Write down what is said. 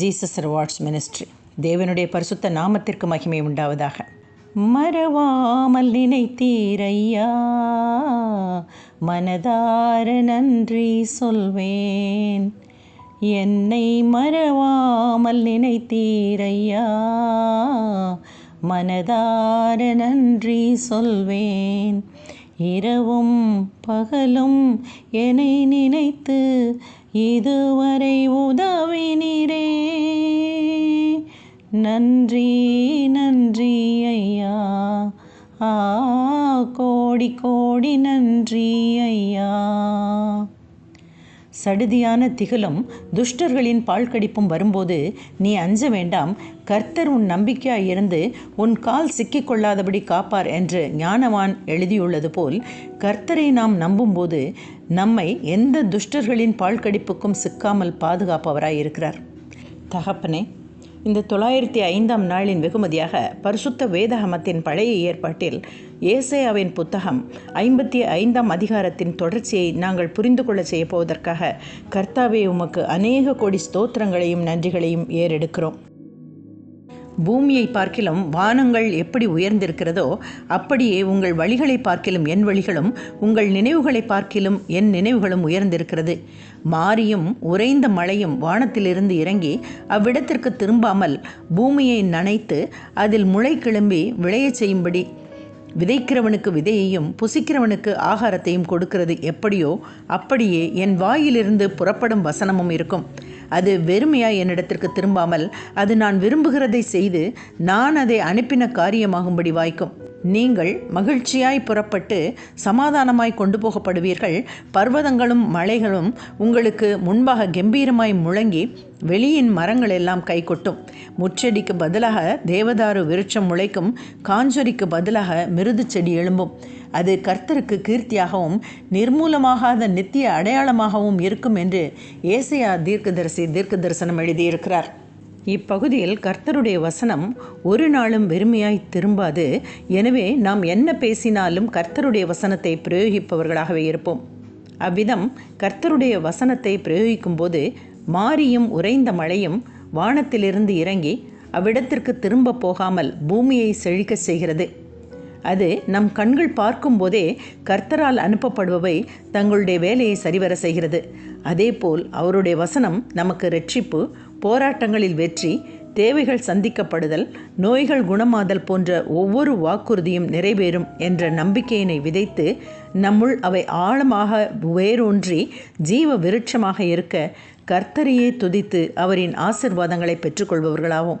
Jesus rewards ministry தேவனுடைய பரிசுத்த நாமத்திற்கு மகிமை உண்டாவதாக. மறவாமல் நினைத்தீரையா? மனதார நன்றி சொல்வேன். என்னை மறவாமல் நினைத்தீரையா? மனதார நன்றி சொல்வேன். இரவும் பகலும் என்னை நினைத்து இதுவரை உதவினீரே. நன்றி நன்றி ஐயா. ஆ கோடி கோடி நன்றி ஐயா. சடுதியான திகிலும் துஷ்டர்களின் பாழ்கடிப்பும் வரும்போது நீ அஞ்ச வேண்டாம் கர்த்தர் உன் நம்பிக்கையாய் இருந்து உன் கால் சிக்கிக்கொள்ளாதபடி காப்பார் என்று ஞானவான் எழுதியுள்ளது போல் கர்த்தரை நாம் நம்பும்போது நம்மை எந்த துஷ்டர்களின் பாழ்கடிப்புக்கும் சிக்காமல் பாதுகாப்பவராய் இருக்கிறார் தகப்பனே இந்த தொள்ளாயிரத்தி ஐந்தாம் நாளின் வெகுமதியாக பரிசுத்த வேதகமத்தின் பழைய ஏற்பாட்டில் ஏசையாவின் புத்தகம் ஐம்பத்தி ஐந்தாம் அதிகாரத்தின் தொடர்ச்சியை நாங்கள் புரிந்து கொள்ள செய்ய போவதற்காக கர்த்தாவே உமக்கு அநேக கோடி ஸ்தோத்திரங்களையும் நன்றிகளையும் ஏறெடுக்கிறோம். பூமியை பார்க்கிலும் வானங்கள் எப்படி உயர்ந்திருக்கிறதோ அப்படியே உங்கள் வழிகளை பார்க்கிலும் என் வழிகளும் உங்கள் நினைவுகளை பார்க்கிலும் என் நினைவுகளும் உயர்ந்திருக்கிறது. மாரியும் உறைந்த மழையும் வானத்திலிருந்து இறங்கி அவ்விடத்திற்கு திரும்பாமல் பூமியை நனைத்து அதில் முளை கிளம்பி விளையச் செய்யும்படி விதைக்கிறவனுக்கு விதையையும் புசிக்கிறவனுக்கு ஆகாரத்தையும் கொடுக்கிறது. எப்படியோ அப்படியே என் வாயிலிருந்து புறப்படும் வசனமும் இருக்கும். அது வெறுமையாய் என்னிடத்திற்கு திரும்பாமல் அது நான் விரும்புகிறதை செய்து நான் அதை அனுப்பின காரியமாகும்படி வாய்க்கும். நீங்கள் மகிழ்ச்சியாய் புறப்பட்டு சமாதானமாய் கொண்டு போகப்படுவீர்கள். பர்வதங்களும் மலைகளும் உங்களுக்கு முன்பாக கம்பீரமாய் முழங்கி வெளியின் மரங்கள் எல்லாம் கைகொட்டும். முச்செடிக்கு பதிலாக தேவதாரு விருட்சம் முளைக்கும். காஞ்சொரிக்கு பதிலாக மிருது செடி எழும்பும். அது கர்த்தருக்கு கீர்த்தியாகவும் நிர்மூலமாகாத நித்திய அடையாளமாகவும் இருக்கும் என்று ஏசையா தீர்க்கதரிசி தீர்க்க தரிசனம் எழுதியிருக்கிறார். இப்பகுதியில் கர்த்தருடைய வசனம் ஒரு நாளும் வெறுமையாய் திரும்பாது. எனவே நாம் என்ன பேசினாலும் கர்த்தருடைய வசனத்தை பிரயோகிப்பவர்களாகவே இருப்போம். அவ்விதம் கர்த்தருடைய வசனத்தை பிரயோகிக்கும் போது மாரியும் உறைந்த மழையும் வானத்திலிருந்து இறங்கி அவ்விடத்திற்கு திரும்ப போகாமல் பூமியை செழிக்க செய்கிறது. அது நம் கண்கள் பார்க்கும்போதே கர்த்தரால் அனுப்பப்படுபவை தங்களுடைய வேலையை சரிவர செய்கிறது. அதேபோல் அவருடைய வசனம் நமக்கு ரட்சிப்பு போராட்டங்களில் வெற்றி தேவைகள் சந்திக்கப்படுதல் நோய்கள் குணமாதல் போன்ற ஒவ்வொரு வாக்குறுதியும் நிறைவேறும் என்ற நம்பிக்கையினை விதைத்து நம்முள் அவை ஆழமாக வேரூன்றி ஜீவ விருட்சமாக இருக்க கர்த்தரையே துதித்து அவரின் ஆசிர்வாதங்களை பெற்றுக்கொள்பவர்களாகும்